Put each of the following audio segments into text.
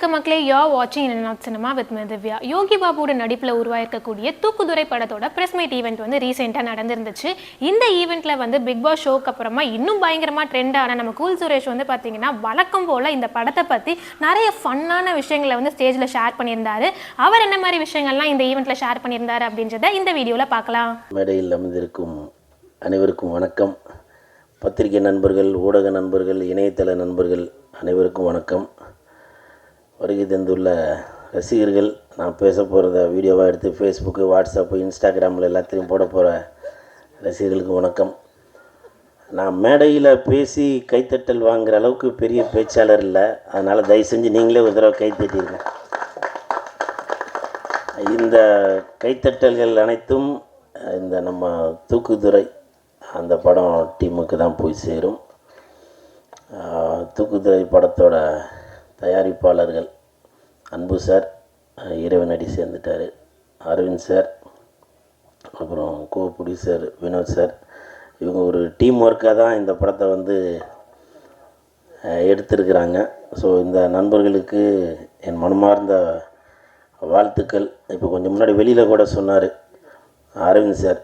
வணக்கம் மக்களே யோ வாட்சிங் இன்நாட் cinema with me Divya. Yogi பாபுவோட நடிப்பில் உருவாயிருக்கக்கூடிய தூக்குதுரை படத்தோட பிரஸ் மீட் ஈவெண்ட் வந்து ரீசெண்டாக நடந்திருந்துச்சு. இந்த ஈவெண்ட்டில் வந்து பிக் பாஸ் ஷோக்கு அப்புறமா இன்னும் பயங்கரமாக ட்ரெண்டான நம்ம கூல் சுரேஷ் வந்து பார்த்தீங்கன்னா வழக்கம் போல் இந்த படத்தை பற்றி நிறைய ஃபன்னான விஷயங்களை வந்து ஸ்டேஜில் ஷேர் பண்ணியிருந்தாரு. அவர் என்ன மாதிரி விஷயங்கள்லாம் இந்த ஈவெண்ட்டில் ஷேர் பண்ணியிருந்தாரு அப்படின்றத இந்த வீடியோவில் பார்க்கலாம். மேடையில் அமைந்திருக்கும் அனைவருக்கும் வணக்கம். பத்திரிகை நண்பர்கள் ஊடக நண்பர்கள் இணையதள நண்பர்கள் அனைவருக்கும் வணக்கம். வருகை தந்துள்ள ரசிகர்கள் நான் பேச போகிறத வீடியோவாக எடுத்து ஃபேஸ்புக்கு வாட்ஸ்அப்பு இன்ஸ்டாகிராமில் எல்லாத்தையும் போட போகிற ரசிகர்களுக்கு வணக்கம். நான் மேடையில் பேசி கைத்தட்டல் வாங்குற அளவுக்கு பெரிய பேச்சாளர் இல்லை. அதனால் தயவு செஞ்சு நீங்களே ஒரு தடவை கைத்தட்டிருங்க. இந்த கைத்தட்டல்கள் அனைத்தும் இந்த நம்ம தூக்குதுறை அந்த படம் டீமுக்கு தான் போய் சேரும். தூக்குதுறை படத்தோட தயாரிப்பாளர்கள். அன்பு சார் இறைவனடி சேர்ந்துட்டார். அரவிந்த் சார் அப்புறம் கோ ப்ரொடியூசர் வினோத் சார் இவங்க ஒரு டீம் ஒர்க்காக தான் இந்த படத்தை வந்து எடுத்திருக்கிறாங்க. ஸோ இந்த நண்பர்களுக்கு என் மனமார்ந்த வாழ்த்துக்கள். இப்போ கொஞ்சம் முன்னாடி வெளியில் கூட சொன்னார் அரவிந்த் சார்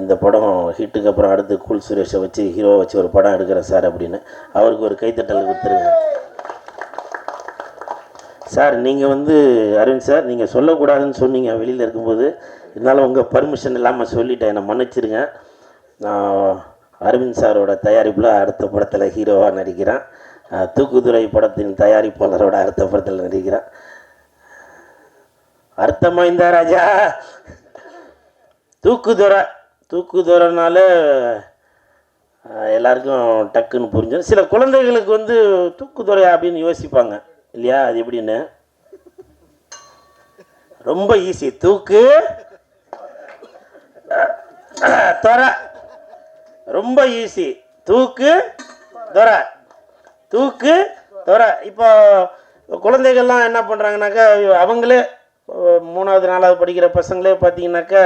இந்த படம் ஹிட்டுக்கு அப்புறம் அடுத்து கூல் சுரேஷை வச்சு ஹீரோவை வச்சு ஒரு படம் எடுக்கிறேன் சார் அப்படின்னு. அவருக்கு ஒரு கைத்தட்டல் கொடுத்துருங்க சார் நீங்கள் வந்து அரவிந்த் சார் நீங்கள் சொல்லக்கூடாதுன்னு சொன்னீங்க. வெளியில் இருக்கும்போது. இருந்தாலும் உங்கள் பர்மிஷன் இல்லாமல் சொல்லிட்டேன். என்னை மன்னிச்சிருங்க. நான் அரவிந்த் சாரோட தயாரிப்பில் அடுத்த படத்தில் ஹீரோவாக நடிக்கிறேன். தூக்குதுறை படத்தின் தயாரிப்பாளரோட அடுத்த படத்தில் நடிக்கிறேன். அர்த்தமா இந்த ராஜா? தூக்குதுறை தூக்குதுறைனால எல்லாருக்கும் டக்குன்னு புரிஞ்சிடும். சில குழந்தைகளுக்கு வந்து தூக்குதுறை அப்படின்னு யோசிப்பாங்க. இல்லையா? அது எப்படின்னு? ரொம்ப ஈஸி தூக்கு. தொர. ரொம்ப ஈஸி தூக்கு தொர. தூக்கு தொர. இப்போ குழந்தைகள்லாம் என்ன பண்ணுறாங்கனாக்கா அவங்களே மூணாவது நாலாவது படிக்கிற பசங்களே பார்த்தீங்கன்னாக்கா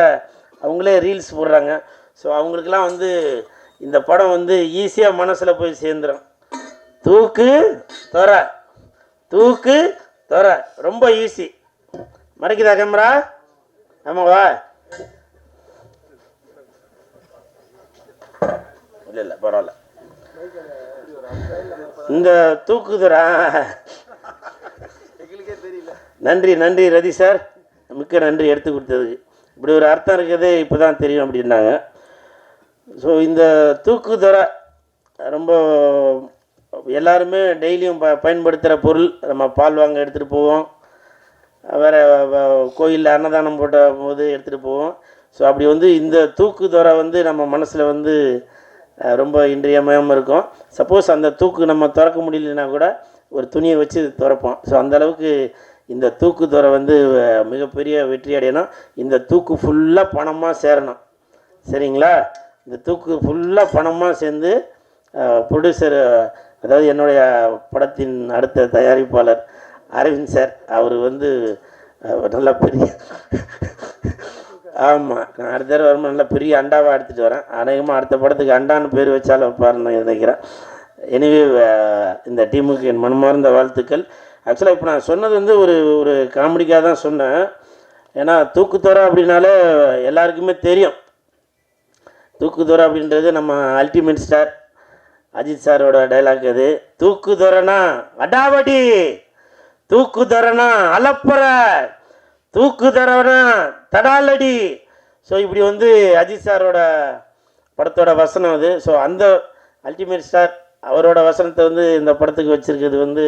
அவங்களே ரீல்ஸ் போடுறாங்க. ஸோ அவங்களுக்கெல்லாம் வந்து இந்த படம் வந்து ஈஸியாக மனசில் போய் சேர்ந்துடும் தூக்கு தொர. தூக்கு துற ரொம்ப ஈஸி மறைக்குதா கேமரா ஆமாவா? இல்லை இல்லை பரவாயில்ல. இந்த தூக்குதுரா நன்றி நன்றி ரதி சார். மிக்க நன்றி எடுத்து கொடுத்ததுக்கு. இப்படி ஒரு அர்த்தம் இருக்கிறதே இப்போ தான் தெரியும் அப்படின்னாங்க. ஸோ இந்த தூக்குதுறை ரொம்ப எல்லாருமே டெய்லியும் ப பயன்படுத்துகிற பொருள். நம்ம பால் வாங்க எடுத்துகிட்டு போவோம். வேறு கோயிலில் அன்னதானம் போட்ட போது எடுத்துகிட்டு போவோம். ஸோ அப்படி வந்து இந்த தூக்குதுறை வந்து நம்ம மனசில் வந்து ரொம்ப இன்றியமையாமல் இருக்கும். சப்போஸ் அந்த தூக்கு நம்ம திறக்க முடியலன்னா கூட ஒரு துணியை வச்சு திறப்போம். ஸோ அந்தளவுக்கு இந்த இந்த தூக்குதுறை வந்து மிகப்பெரிய வெற்றி அடையணும். இந்த தூக்கு ஃபுல்லாக பணமாக சேரணும். சரிங்களா? இந்த தூக்கு ஃபுல்லாக பணமாக சேர்ந்து ப்ரொடியூசர் அதாவது என்னுடைய படத்தின் அடுத்த தயாரிப்பாளர் அரவிந்த் சார் அவர் வந்து நல்லா நல்ல பெரிய ஆமாம் நான் அடுத்த தடவை வரும்போது நல்ல பெரிய அண்டாவாக எடுத்துகிட்டு வரேன். அநேகமாக அடுத்த படத்துக்கு அண்டான்னு பேர் வச்சாலும் வைப்பாருன்னு நினைக்கிறேன். எனிவே இந்த டீமுக்கு என் மனமார்ந்த வாழ்த்துக்கள். ஆக்சுவலாக இப்போ நான் சொன்னது வந்து ஒரு ஒரு காமெடிக்காக தான் சொன்னேன். ஏன்னா தூக்குத்தோரை அப்படின்னாலே எல்லாருக்குமே தெரியும். தூக்குதுறை அப்படின்றது நம்ம அல்டிமேட் ஸ்டார் அஜித் சாரோட டைலாக் அது தூக்கு தூக்குதுறைனா அடாவடி தரனா அலப்பற. தூக்குதுறைனா தடாலடி. ஸோ இப்படி வந்து அஜித் சாரோட படத்தோட வசனம் அது. ஸோ அந்த அல்டிமேட் ஸ்டார் அவரோட வசனத்தை வந்து இந்த படத்துக்கு வச்சுருக்கிறது வந்து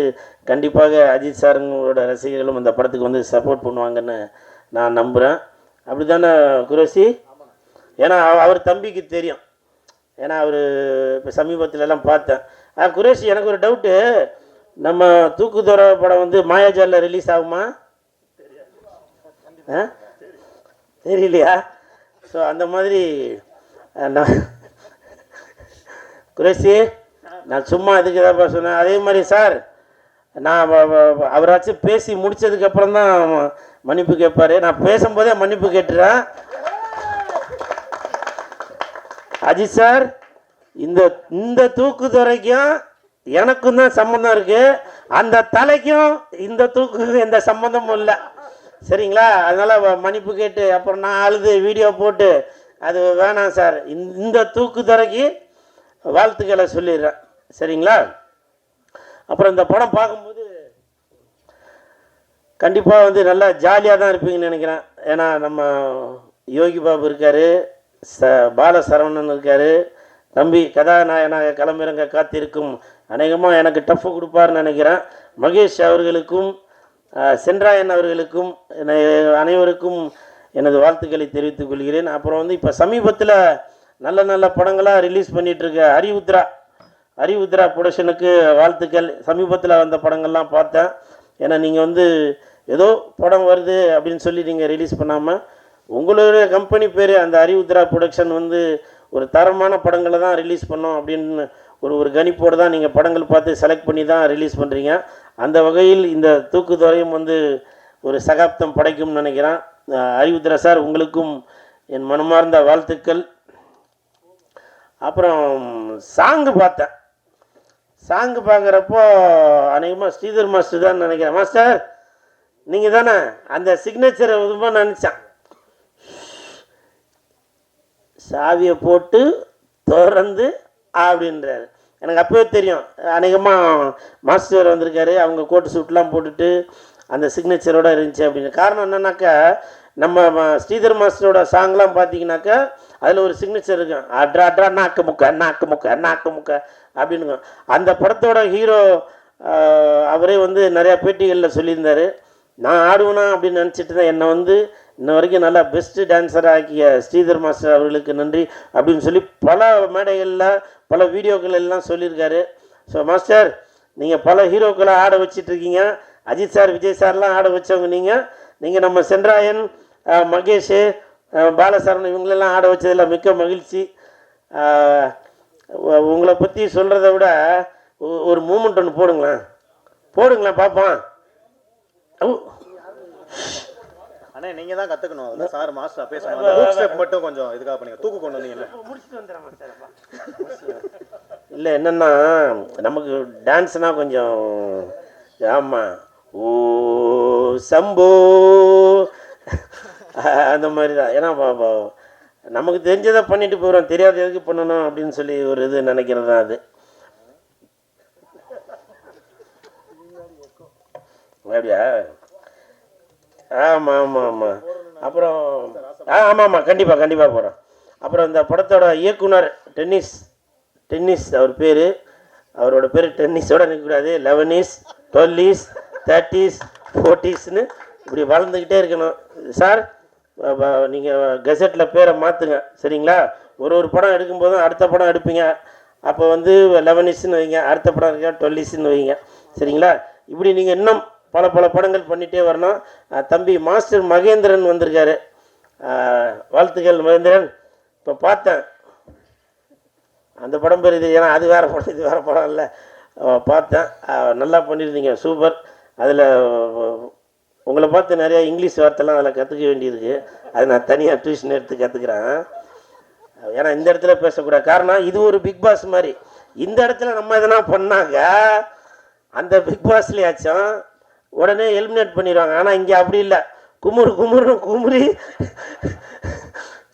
கண்டிப்பாக அஜித் சாருங்களோட ரசிகர்களும் இந்த படத்துக்கு வந்து சப்போர்ட் பண்ணுவாங்கன்னு நான் நம்புகிறேன் அப்படி தானே குரோசி ஏன்னா அவர் தம்பிக்கு தெரியும். ஏன்னா அவர் இப்போ சமீபத்துலலாம் பார்த்தேன். ஆ குரேஷ் எனக்கு ஒரு டவுட்டு நம்ம தூக்குதொர படம் வந்து மாயாஜாலில் ரிலீஸ் ஆகுமா? ஆ? தெரியலையா? ஸோ அந்த மாதிரி நான் குரேஷி நான் சும்மா இதுக்கு தான் சொன்னேன். அதே மாதிரி சார் நான் அவராச்சும் பேசி முடித்ததுக்கப்புறம் தான் மன்னிப்பு கேட்பார் நான் பேசும்போதே மன்னிப்பு கேட்டுறேன். அஜித் சார் இந்த இந்த தூக்கு துறைக்கும் எனக்கும் தான் சம்மந்தம் இருக்கு. அந்த தலைக்கும் இந்த தூக்குக்கும் எந்த சம்மந்தமும் இல்லை. சரிங்களா? அதனால் வ- மன்னிப்பு கேட்டு அப்புறம் நான் அழுது வீடியோ போட்டு அது வேணாம் சார். இந்த- இந்த தூக்கு துறைக்கு வாழ்த்துக்களை சொல்லிடுறேன். சரிங்களா? அப்புறம் இந்த படம் பார்க்கும்போது கண்டிப்பாக வந்து நல்லா ஜாலியாக தான் இருப்பீங்கன்னு நினைக்கிறேன். ஏன்னா நம்ம யோகி பாபு இருக்கார். ச பால சரவணன் இருக்கார். தம்பி கதாநாயகனாக களமிறங்க காத்திருக்கும் அநேகமாக எனக்கு டஃப்பு கொடுப்பாருன்னு நினைக்கிறேன். மகேஷ் அவர்களுக்கும் அஹ், சென்றாயன் அவர்களுக்கும் அனைவருக்கும் எனது வாழ்த்துக்களை தெரிவித்துக் கொள்கிறேன். அப்புறம் வந்து இப்போ சமீபத்தில் நல்ல நல்ல படங்களாக ரிலீஸ் பண்ணிகிட்ருக்க ஹரிவுத்ரா ஹரிவுத்ரா ப்ரொடக்ஷனுக்கு வாழ்த்துக்கள். சமீபத்தில் வந்த படங்கள்லாம் பார்த்தேன். ஏன்னா நீங்கள் வந்து ஏதோ படம் வருது அப்படின்னு சொல்லி நீங்கள் ரிலீஸ் பண்ணாமல் உங்களுடைய கம்பெனி பேர் அந்த அறிவுத்ரா ப்ரொடக்ஷன் வந்து ஒரு தரமான படங்களை தான் ரிலீஸ் பண்ணோம் அப்படின்னு ஒரு ஒரு கணிப்போடு தான் நீங்கள் படங்கள் பார்த்து செலக்ட் பண்ணி தான் ரிலீஸ் பண்ணுறீங்க அந்த வகையில் இந்த தூக்குதுறையும் வந்து ஒரு சகாப்தம் படைக்கும்னு நினைக்கிறேன். அறிவுத்ரா சார் உங்களுக்கும் என் மனமார்ந்த வாழ்த்துக்கள். அப்புறம் சாங்கு பார்த்தேன். சாங்கு பார்க்குறப்போ அநேகமாக ஸ்ரீதர் மாஸ்டர் தான் நினைக்கிறேன். மாஸ்டர் நீங்கள் தானே அந்த சிக்னேச்சரை விதமாக நினச்சேன். சாவியை போட்டு திறந்து அப்படின்றாரு. எனக்கு அப்போவே தெரியும். அநேகமாக மாஸ்டர் வந்திருக்காரு. அவங்க கோட்டு சூட்லாம் போட்டுட்டு அந்த சிக்னேச்சரோடு இருந்துச்சு அப்படின்னு. காரணம் என்னன்னாக்கா நம்ம ம- ஸ்ரீதர் மாஸ்டரோட சாங்லாம் பார்த்தீங்கன்னாக்கா அதில் ஒரு சிக்னேச்சர் இருக்கும். அட்ரா அட்ரா நாக்கு முக்க நாக்கு முக்க நாக்கு முக்க அப்படின்னு அந்த படத்தோட ஹீரோ அவரே வந்து நிறையா பேட்டிகளில் சொல்லியிருந்தார். நான் ஆடுவேனா அப்படின்னு நினச்சிட்டு தான் என்னை வந்து இன்ன வரைக்கும் நல்லா பெஸ்ட்டு டான்ஸர் ஆக்கிய ஸ்ரீதர் மாஸ்டர் அவர்களுக்கு நன்றி அப்படின்னு சொல்லி பல மேடைகளில் பல வீடியோக்கள் எல்லாம் சொல்லியிருக்காரு. ஸோ மாஸ்டர் நீங்கள் பல ஹீரோக்களை ஆட வச்சிட்டு இருக்கீங்க அஜித் சார் விஜய் சார்லாம் ஆட வச்சவங்க நீங்கள் நீங்கள் நம்ம சென்றாயன் மகேஷ் அஹ், இவங்களெல்லாம் ஆட வச்சதில் மிக்க மகிழ்ச்சி. உங்களை பற்றி சொல்கிறத விட ஒரு மூமெண்ட் ஒன்று போடுங்களேன். போடுங்களேன் பார்ப்போம் ஓ அண்ணே நீங்க தான் கத்துக்கணும். அதுல சார் மாஸ்டர் அந்த ஹூக் ஸ்டெப் மட்டும் கொஞ்சம் இதுக்காக பண்ணுங்க தூக்கு கொண்டு வந்தீங்கல்ல. இல்லை என்னென்னா நமக்கு டான்ஸ்னா கொஞ்சம் ஆமாம் ஓ சம்போ. அந்த மாதிரி தான் ஏன்னா நமக்கு தெரிஞ்சதை பண்ணிட்டு போகிறோம் தெரியாத எதுக்கு பண்ணணும் அப்படின்னு சொல்லி ஒரு இது நினைக்கிறது தான் அது. அப்படியா? ஆமாம் ஆமாம் ஆமாம் அப்புறம் ஆ ஆமாம் ஆமாம் கண்டிப்பாக கண்டிப்பாக போகிறோம் அப்புறம் இந்த படத்தோட இயக்குனர் டென்னிஸ் டென்னிஸ் அவர் பேர். அவரோட பேர் டென்னிஸோட நிற்கக்கூடாது லெவனிஸ் டுவெல்லிஸ் தேர்ட்டிஸ் ஃபோர்ட்டிஸ்னு இப்படி வளர்ந்துக்கிட்டே இருக்கணும். சார் நீங்கள் கெசட்டில் பேரை மாற்றுங்க சரிங்களா? ஒரு ஒரு படம் எடுக்கும்போதும் அடுத்த படம் எடுப்பீங்க. அப்போ வந்து லெவனிஸ்ன்னு வைங்க அடுத்த படம் இருக்க டுவெல்லிஸ்ன்னு வைங்க. சரிங்களா? இப்படி நீங்கள் இன்னும் பல பல படங்கள் பண்ணிகிட்டே வரணும். தம்பி மாஸ்டர் மகேந்திரன் வந்திருக்காரு. வாழ்த்துக்கள் மகேந்திரன். இப்போ பார்த்தேன். அந்த படம் பேர் இது. ஏன்னா அது வேறு படம் இது வேறு படம் இல்லை. பார்த்தேன். நல்லா பண்ணியிருந்தீங்க. சூப்பர். அதில் உங்களை பார்த்து நிறையா இங்கிலீஷ் வார்த்தைலாம் அதில் கற்றுக்க வேண்டியிருக்கு. அது நான் தனியாக டியூஷன் எடுத்து கற்றுக்குறேன். ஏன்னா இந்த இடத்துல பேசக்கூடாது. காரணம் இது ஒரு பிக் பாஸ் மாதிரி. இந்த இடத்துல நம்ம எதனா பண்ணாங்க அந்த பிக் பாஸ்லேயாச்சும் உடனே எலிமினேட் பண்ணிடுவாங்க. ஆனால் இங்கே அப்படி இல்லை. குமுறு குமுறு குமுறி.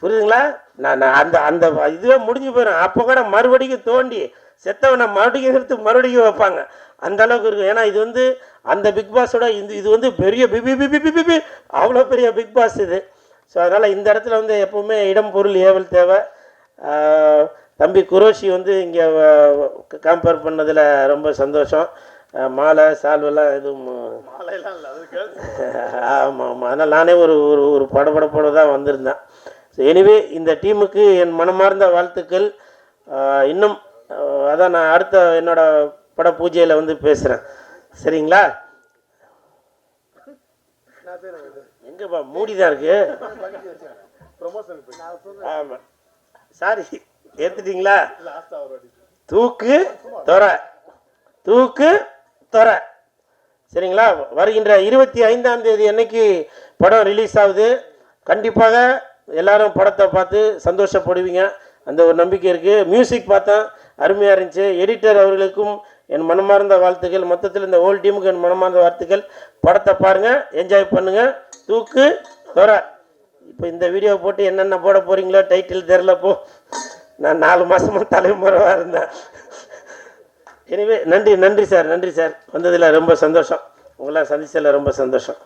புரியுதுங்களா? நான் நான் அந்த அந்த இதுவே முடிஞ்சு போயிடும். அப்போ கூட மறுபடியும் தோண்டி செத்தவனை மறுபடியும் எடுத்து மறுபடியும் வைப்பாங்க. அந்த அளவுக்கு இருக்கும். ஏன்னா இது வந்து அந்த பிக் பாஸோட இது இது வந்து பெரிய பிபி பிபி பிபி பி அவ்வளோ பெரிய பிக் பாஸ் இது. ஸோ அதனால் இந்த இடத்துல வந்து எப்போவுமே இடம் பொருள் ஏவல் தேவை. தம்பி குரோஷி வந்து இங்கே கம்பேர் பண்ணதில் ரொம்ப சந்தோஷம். மாலை சால்வெல்லாம் எதுவும் ஆமாம் ஆமாம் அதனால் நானே ஒரு ஒரு ஒரு படபடப்போடு தான் வந்திருந்தேன். ஸோ எனிவே இந்த டீமுக்கு என் மனமார்ந்த வாழ்த்துக்கள். இன்னும் அதான் நான் அடுத்த என்னோட பட பூஜையில் வந்து பேசுகிறேன் சரிங்களா? எங்கப்பா? மூடி தான் இருக்கு. ஆமாம் சாரி ஏற்றுட்டீங்களா தூக்கு தொர. தூக்கு தரேன் சரிங்களா? வருகின்ற இருபத்தி ஐந்தாம் தேதி அன்னைக்கு படம் ரிலீஸ் ஆகுது. கண்டிப்பாக எல்லாரும் படத்தை பார்த்து சந்தோஷப்படுவீங்க. அந்த ஒரு நம்பிக்கை இருக்குது மியூசிக் பார்த்தேன் அருமையாக இருந்துச்சு. எடிட்டர் அவர்களுக்கும் என் மனமார்ந்த வாழ்த்துக்கள். மொத்தத்தில் இந்த ஹோல் டீமுக்கு என் மனமார்ந்த வாழ்த்துக்கள். படத்தை பாருங்கள் என்ஜாய் பண்ணுங்கள் தூக்கு தொர. இப்போ இந்த வீடியோ போட்டு என்னென்ன போட போகிறீங்களோ டைட்டில் தெரிலப்போ நான் நாலு மாதமாக தலைமுறைவாக இருந்தேன். எனவே நன்றி நன்றி சார் நன்றி சார். வந்ததில் ரொம்ப சந்தோஷம். உங்களாம் சந்தித்ததில் ரொம்ப சந்தோஷம்.